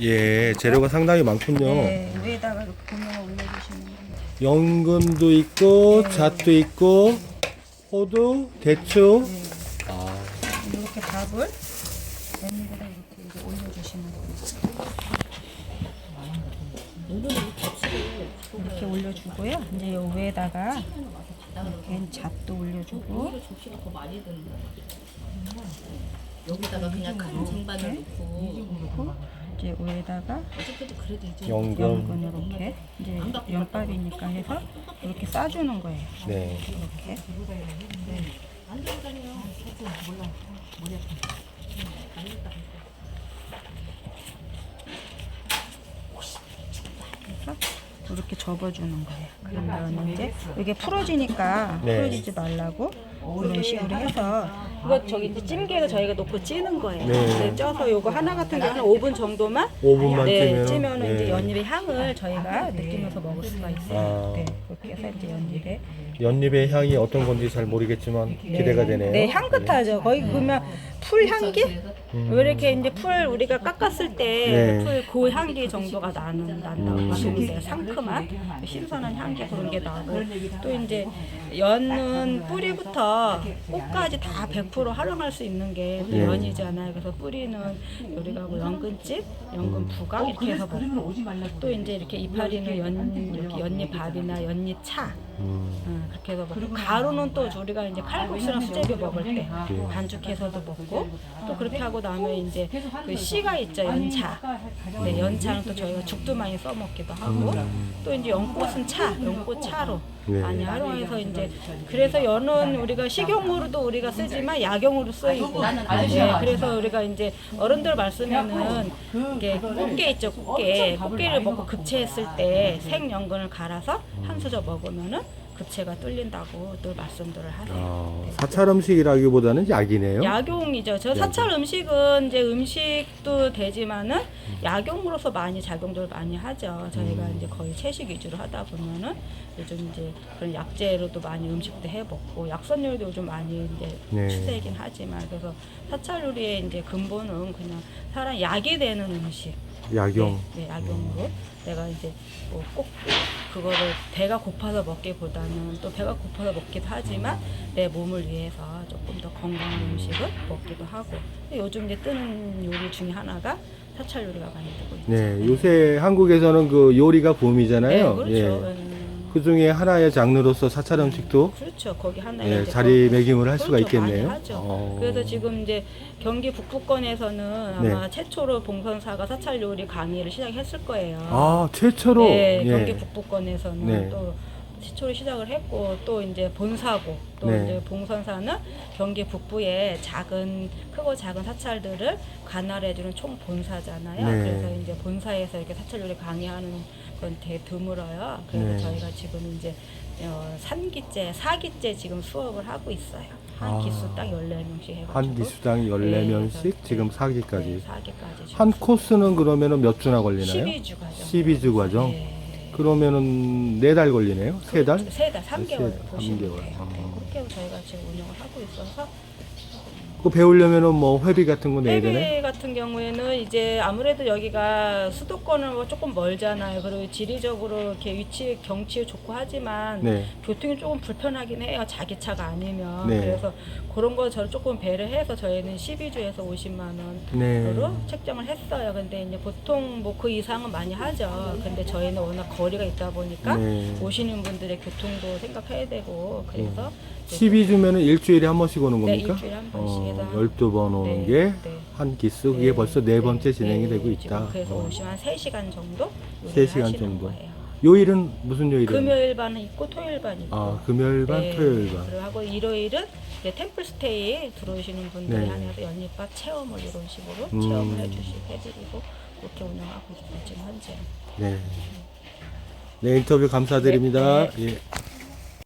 예, 재료가 상당히 많군요. 네, 위에다가 이렇게 고명을 올려주시면 돼요. 연근도 있고, 잣도 있고, 호두, 대추. 네. 아, 이렇게 밥을 맨입에다 이렇게, 이렇게 올려주시면 돼요. 이렇게 올려주고요. 이제 요 위에다가 이렇게 잣도 올려주고 여기다가 그냥 큰 쟁반을 놓고 이제 위에다가 연근. 이렇게 이제 연밥이니까 해서 이렇게 싸주는 거예요. 네. 이렇게. 그래서 이렇게 접어주는 거예요. 그러면 이제 이게 풀어지니까 네. 풀어지지 말라고 이런 식으로 해서 이거 저기 이제 찜기에서 저희가 놓고 찌는 거예요. 네. 네, 쪄서 요거 하나 같은 경우는 5분 정도만 5분만 네, 찌면. 찌면은 이제 네. 연잎의 향을 저희가 느끼면서 먹을 수가 있어요. 아. 네, 그렇게 해서 이제 연잎에 연잎의 향이 어떤 건지 잘 모르겠지만 기대가 되네요. 네, 향긋하죠. 거의 보면 풀 향기? 왜 이렇게 이제 풀 우리가 깎았을 때 네. 풀 그 향기 정도가 나는 난다고 하시면 돼요. 상큼한 신선한 향기 그런 게 나고 또 이제 연은 뿌리부터 꽃까지 다 100% 활용할 수 있는 게또 네. 연이잖아요. 그래서 뿌리는 우리가 뭐 연근집, 연근 부각 이렇게 해서 먹고 또 이제 이렇게 이파리는 연 이렇게 연잎 밥이나 연잎 차 음, 음, 그렇게 해서 먹고. 가루는 또 우리가 이제 칼국수랑 수제비 먹을 때 반죽해서도 먹고 또 그렇게 하고 나면 이제 그 씨가 있죠 연차. 네 연차는 또 저희가 죽도 많이 써먹기도 하고 또 이제 연꽃은 차 연꽃 차로 네. 활용해서 이제 그래서 연은 우리가 식용으로도 우리가 쓰지만 약용으로 쓰이고. 네, 그래서 우리가 이제 어른들 말씀에는 이게 꽃게 있죠 꽃게. 꽃게를 먹고 급체했을 때 생연근을 갈아서 한 수저 먹으면은 급체가 뚫린다고 늘 말씀들을 하세요. 아, 사찰 음식이라기보다는 약이네요. 약용이죠. 저 사찰 음식은 이제 음식도 되지만은 약용으로서 많이 작용들을 많이 하죠. 저희가 음. 이제 거의 채식 위주로 하다 보면은 요즘 이제 그런 약재로도 많이 음식도 해 먹고 약선 요리도 요즘 많이 이제 네. 추세이긴 하지만 그래서 사찰 요리의 이제 근본은 그냥 사람 약이 되는 음식. 약용. 네, 네, 약용으로 내가 이제 뭐 꼭 그거를 배가 고파서 먹기보다는 또 배가 고파서 먹기도 하지만 내 몸을 위해서 조금 더 건강한 음식을 먹기도 하고 요즘 이제 뜨는 요리 중에 하나가 사찰 요리가 많이 뜨고 있죠. 네, 요새 한국에서는 그 요리가 붐이잖아요. 그렇죠. 예. 음, 그 중에 하나의 장르로서 사찰 음식도 그렇죠. 거기 하나에 예, 자리매김을 할 수가 있겠네요. 하죠. 어. 그래서 지금 이제 경기 북부권에서는 아마 네. 최초로 봉선사가 사찰 요리 강의를 시작했을 거예요. 아, 최초로 네, 예. 경기 북부권에서는 네. 또 시초를 시작을 했고 또 이제 본사고 또 네. 이제 봉선사는 경기 북부의 작은 크고 작은 사찰들을 관할해주는 총 본사잖아요. 네. 그래서 이제 본사에서 이렇게 사찰 요리 강의하는 건 되게 드물어요. 그래서 네. 저희가 지금 이제 어, 3기째, 4기째 지금 수업을 하고 있어요. 한 아. 기수 딱 14명씩 해가지고 한 기수당 네, 14명씩 그래서 지금 네, 4기까지. 네, 4기까지 한 코스는 그러면은 몇 주나 걸리나요? 12주 과정. 12주 과정. 네. 그러면은 네달 걸리네요. 세 달? 세 달, 3개월 세 달, 보시면. 돼요. 아. 네, 그렇게 저희가 지금 운영을 하고 있어서 그 배우려면은 뭐 회비 같은 거 내야 되나요? 해외 같은 경우에는 이제 아무래도 여기가 수도권은 뭐 조금 멀잖아요. 그리고 지리적으로 이렇게 위치 경치 좋고 하지만 네. 교통이 조금 불편하긴 해요. 자기 차가 아니면 네. 그래서 그런 거 저를 조금 배려해서 저희는 12주에서 50만 원으로 네. 책정을 했어요. 근데 이제 보통 뭐 그 이상은 많이 하죠. 근데 저희는 워낙 거리가 있다 보니까 네. 오시는 분들의 교통도 생각해야 되고 그래서 12주면은 일주일에 한 번씩 오는 네, 겁니까? 일주일에 한 번씩 어, 해서 12번 오는 네, 게 네. 한 기수 그게 벌써 네 번째 진행이 되고 있다. 그래서 어. 오시면 한 3시간 정도 세 요리를 시간 하시는 정도. 거예요. 요일은 무슨 요일이에요? 금요일 반은 있고 토요일 반이 있고 아, 금요일 반, 네, 토요일 반. 그리고 하고 일요일은 이제 템플스테이 들어오시는 분들이 네. 한해서 연잎밥 체험을 이런 식으로 음. 체험을 해주시고 해드리고 그렇게 운영하고 있어요 지금 현재. 네. 네, 인터뷰 감사드립니다. 네, 예.